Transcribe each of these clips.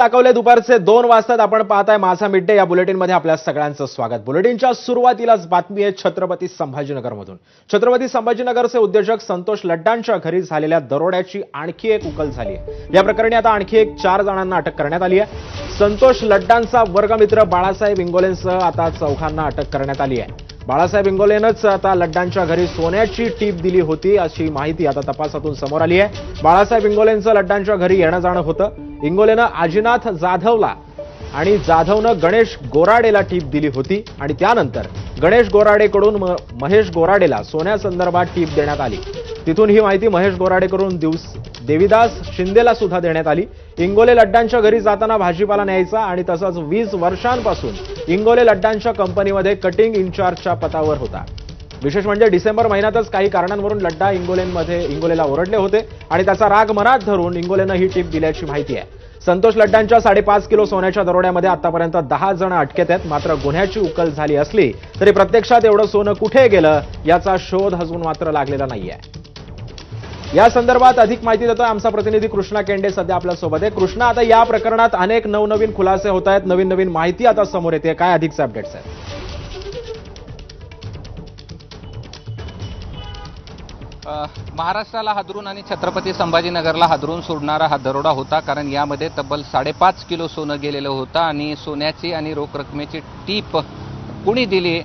दाखवले दुपारचे दोन वाजतात आपण पाहताय माझा मिड डे या बुलेटिनमध्ये आपल्या सगळ्यांचं स्वागत. बुलेटिनच्या सुरुवातीलाच बातमी आहे छत्रपती संभाजीनगरमधून. छत्रपती संभाजीनगरचे उद्योजक संतोष लड्डांच्या घरी झालेल्या दरोड्याची आणखी एक उकल झाली आहे. या प्रकरणी आता आणखी एक चार जणांना अटक करण्यात आली आहे. संतोष लड्डांचा वर्गमित्र बाळासाहेब इंगोलेंसह आता चौघांना अटक करण्यात आली आहे. बाळासाहेब इंगोलेनंच आता लड्डांच्या घरी सोन्याची टीप दिली होती अशी माहिती आता तपासातून समोर आली आहे. बाळासाहेब इंगोलेंचं लड्डांच्या घरी येणं जाणं होतं. इंगोलेनं आजीनाथ जाधवला आणि जाधवनं गणेश गोराडेला टीप दिली होती आणि त्यानंतर गणेश गोराडेकडून म- महेश गोराडेला सोन्यासंदर्भात टीप देण्यात आली. तिथून ही माहिती महेश गोराडेकडून दिवस देविदास शिंदेला सुद्धा देण्यात आली. इंगोले लड्डांच्या घरी जाताना भाजीपाला न्यायचा आणि तसंच वीस वर्षांपासून इंगोले लड्डांच्या कंपनीमध्ये कटिंग इन्चार्जच्या पदावर होता. विशेष म्हणजे डिसेंबर महिन्यातच काही कारणांवरून लड्डा इंगोलेंमध्ये इंगोलेला ओरडले होते आणि त्याचा राग मनात धरून इंगोलेनं ही टीप दिल्याची माहिती आहे. संतोष लड्डांच्या साडेपाच किलो सोन्याच्या दरोड्यामध्ये आतापर्यंत दहा जण अटकेत आहेत. मात्र गुन्ह्याची उकल झाली असली तरी प्रत्यक्षात एवढं सोनं कुठे गेलं याचा शोध अजून मात्र लागलेला नाहीये. या संदर्भात अधिक माहिती देतोय आमचा प्रतिनिधी कृष्णा केंडे सध्या आपल्यासोबत आहे. कृष्णा आता या प्रकरणात अनेक नवनवीन खुलासे होत आहेत. नवीन नवीन माहिती आता समोर येते. काय अधिकचे अपडेट्स आहेत? महाराष्ट्राला हादरून आणि छत्रपती संभाजीनगरला हादरून सोडणारा हा दरोडा होता कारण यामध्ये तब्बल साडेपाच किलो सोनं गेलेलं होतं आणि सोन्याची आणि रोख रकमेची टीप कुणी दिली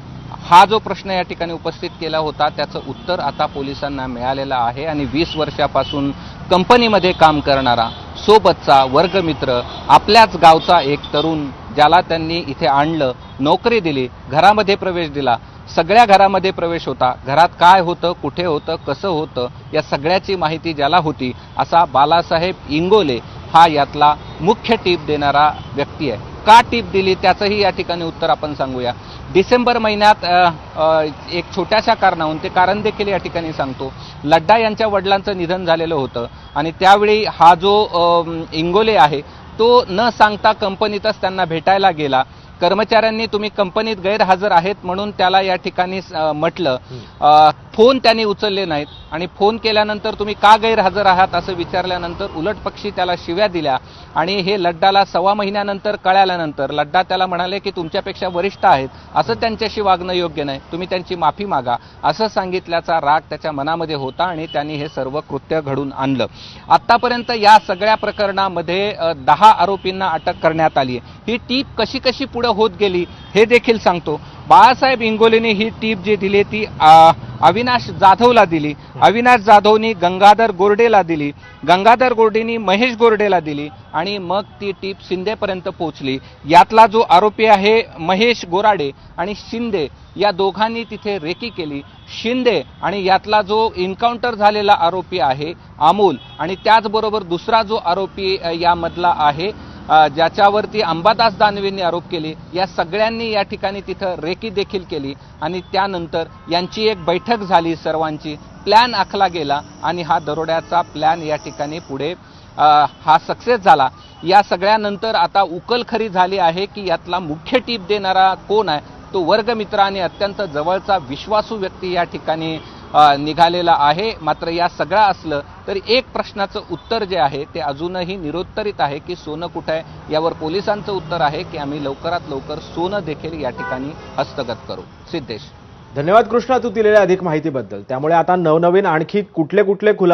हा जो प्रश्न या ठिकाणी उपस्थित केला होता त्याचं उत्तर आता पोलिसांना मिळालेलं आहे. आणि वीस वर्षापासून कंपनीमध्ये काम करणारा सोबतचा वर्गमित्र आपल्याच गावचा एक तरुण ज्याला त्यांनी इथे आणलं नोकरी दिली घरामध्ये प्रवेश दिला. सगळ्या घरामध्ये प्रवेश होता. घरात काय होतं कुठे होतं कसं होतं या सगळ्याची माहिती ज्याला होती असा बालासाहेब इंगोले हा यातला मुख्य टीप देणारा व्यक्ती आहे. का टीप दिली त्याचंही या ठिकाणी उत्तर आपण सांगूया. डिसेंबर महिन्यात एक छोट्याशा कारणाहून ते कारण देखील या ठिकाणी सांगतो. लड्डा यांच्या वडिलांचं निधन झालेलं होतं आणि त्यावेळी हा जो इंगोले आहे तो न सांगता कंपनीतच त्यांना भेटायला गेला. कर्मचाऱ्यांनी तुम्ही कंपनीत गैरहजर आहेत म्हणून त्याला या ठिकाणी म्हटलं. फोन त्यांनी उचलले नाहीत आणि फोन केल्यानंतर तुम्ही का गैरहजर आहात असं विचारल्यानंतर उलट पक्षी त्याला शिव्या दिल्या आणि हे लड्डाला सव्वा महिन्यानंतर कळाल्यानंतर लड्डा त्याला म्हणाले की तुमच्यापेक्षा वरिष्ठ आहेत असं त्यांच्याशी वागणं योग्य नाही. तुम्ही त्यांची माफी मागा असं सांगितल्याचा राग त्याच्या मनामध्ये होता आणि त्यांनी हे सर्व कृत्य घडून आणलं. आतापर्यंत या सगळ्या प्रकरणामध्ये दहा आरोपींना अटक करण्यात आली आहे. ही टीप कशी कशी पुढे होत गेली हे देखील सांगतो. बाळासाहेब इंगोलेने ही टीप जी दिली ती अविनाश जाधवला दिली. अविनाश जाधवनी गंगाधर गोरडेला दिली. गंगाधर गोरडेनी महेश गोरडेला दिली आणि मग ती टीप शिंदेपर्यंत पोहोचली. यातला जो आरोपी आहे महेश गोराडे आणि शिंदे या दोघांनी तिथे रेकी केली. शिंदे आणि यातला जो एन्काउंटर झालेला आरोपी आहे अमोल आणि त्याचबरोबर दुसरा जो आरोपी यामधला आहे ज्याच्यावरती अंबादास दानवेंनी आरोप केले या सगळ्यांनी या ठिकाणी तिथं रेकी देखील केली आणि त्यानंतर यांची एक बैठक झाली सर्वांची प्लॅन आखला गेला आणि हा दरोड्याचा प्लॅन या ठिकाणी पुढे हा सक्सेस झाला. या सगळ्यानंतर आता उकल खरी झाली आहे की यातला मुख्य टीप देणारा कोण आहे तो वर्गमित्र आणि अत्यंत जवळचा विश्वासू व्यक्ती या ठिकाणी निघालेला आहे. मात्र या सगळं असलं तरी एक प्रश्नाचं उत्तर जे आहे ते अजूनही निरुत्तरित आहे की सोनं कुठं आहे? यावर पोलिसांचं उत्तर आहे की आम्ही लवकरात लवकर सोनं देखील या ठिकाणी हस्तगत करू. सिद्धेश. धन्यवाद कृष्णा तू दिलेल्या अधिक माहितीबद्दल. त्यामुळे आता नवनवीन आणखी कुठले कुठले खुला